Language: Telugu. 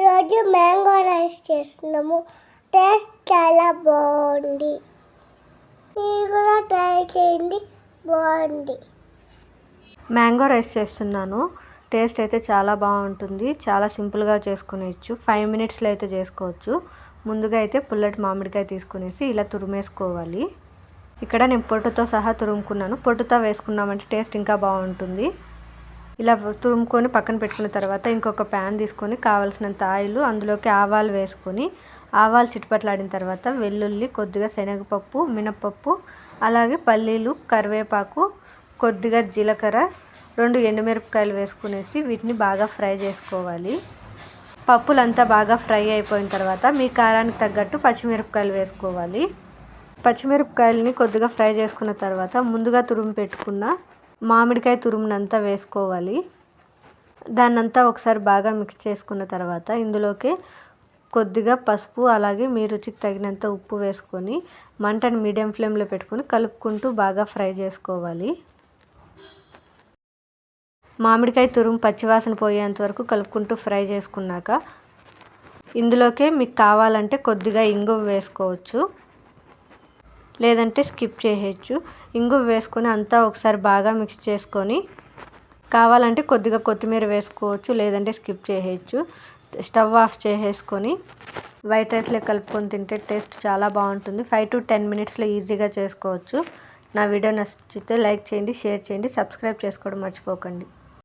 ఈరోజు మ్యాంగో రైస్ చేస్తున్నాము. టేస్ట్ చాలా బాగుంది. మీరు కూడా ట్రై చేయండి. బాగుంది. మ్యాంగో రైస్ చేస్తున్నాను. టేస్ట్ అయితే చాలా బాగుంటుంది. చాలా సింపుల్గా చేసుకునేయచ్చు. ఫైవ్ మినిట్స్లో అయితే చేసుకోవచ్చు. ముందుగా అయితే పుల్లటి మామిడికాయ తీసుకునేసి ఇలా తురిమేసుకోవాలి. ఇక్కడ నేను పొట్టుతో సహా తురుముకున్నాను. పొట్టుతో వేసుకున్నామంటే టేస్ట్ ఇంకా బాగుంటుంది. ఇలా తురుముకొని పక్కన పెట్టుకున్న తర్వాత ఇంకొక ప్యాన్ తీసుకొని కావాల్సినంత ఆయిల్ అందులోకి ఆవాలు వేసుకొని ఆవాలు చిటపట్లాడిన తర్వాత వెల్లుల్లి కొద్దిగా శనగపప్పు మినపప్పు అలాగే పల్లీలు కరివేపాకు కొద్దిగా జీలకర్ర రెండు ఎండుమిరపకాయలు వేసుకునేసి వీటిని బాగా ఫ్రై చేసుకోవాలి. పప్పులంతా బాగా ఫ్రై అయిపోయిన తర్వాత మీ కారానికి తగ్గట్టు పచ్చిమిరపకాయలు వేసుకోవాలి. పచ్చిమిరపకాయలని కొద్దిగా ఫ్రై చేసుకున్న తర్వాత ముందుగా తురుము పెట్టుకున్న మామిడికాయ తురుమునంతా వేసుకోవాలి. దాన్నంతా ఒకసారి బాగా మిక్స్ చేసుకున్న తర్వాత ఇందులోకి కొద్దిగా పసుపు అలాగే మీ రుచికి తగినంత ఉప్పు వేసుకొని మంటను మీడియం ఫ్లేమ్లో పెట్టుకొని కలుపుకుంటూ బాగా ఫ్రై చేసుకోవాలి. మామిడికాయ తురుము పచ్చివాసన పోయేంత వరకు కలుపుకుంటూ ఫ్రై చేసుకున్నాక ఇందులోకే మీకు కావాలంటే కొద్దిగా ఇంగువ వేసుకోవచ్చు. లేదంటే స్కిప్ చేయొచ్చు. ఇంగు వేసుకొని అంతా ఒకసారి బాగా మిక్స్ చేసుకొని కావాలంటే కొద్దిగా కొత్తిమీర వేసుకోవచ్చు లేదంటే స్కిప్ చేయొచ్చు. స్టవ్ ఆఫ్ చేసేసుకొని వైట్ రైస్లో కలుపుకొని తింటే టేస్ట్ చాలా బాగుంటుంది. ఫైవ్ టు టెన్ మినిట్స్లో ఈజీగా చేసుకోవచ్చు. నా వీడియో నచ్చితే లైక్ చేయండి షేర్ చేయండి సబ్స్క్రైబ్ చేసుకోవడం మర్చిపోకండి.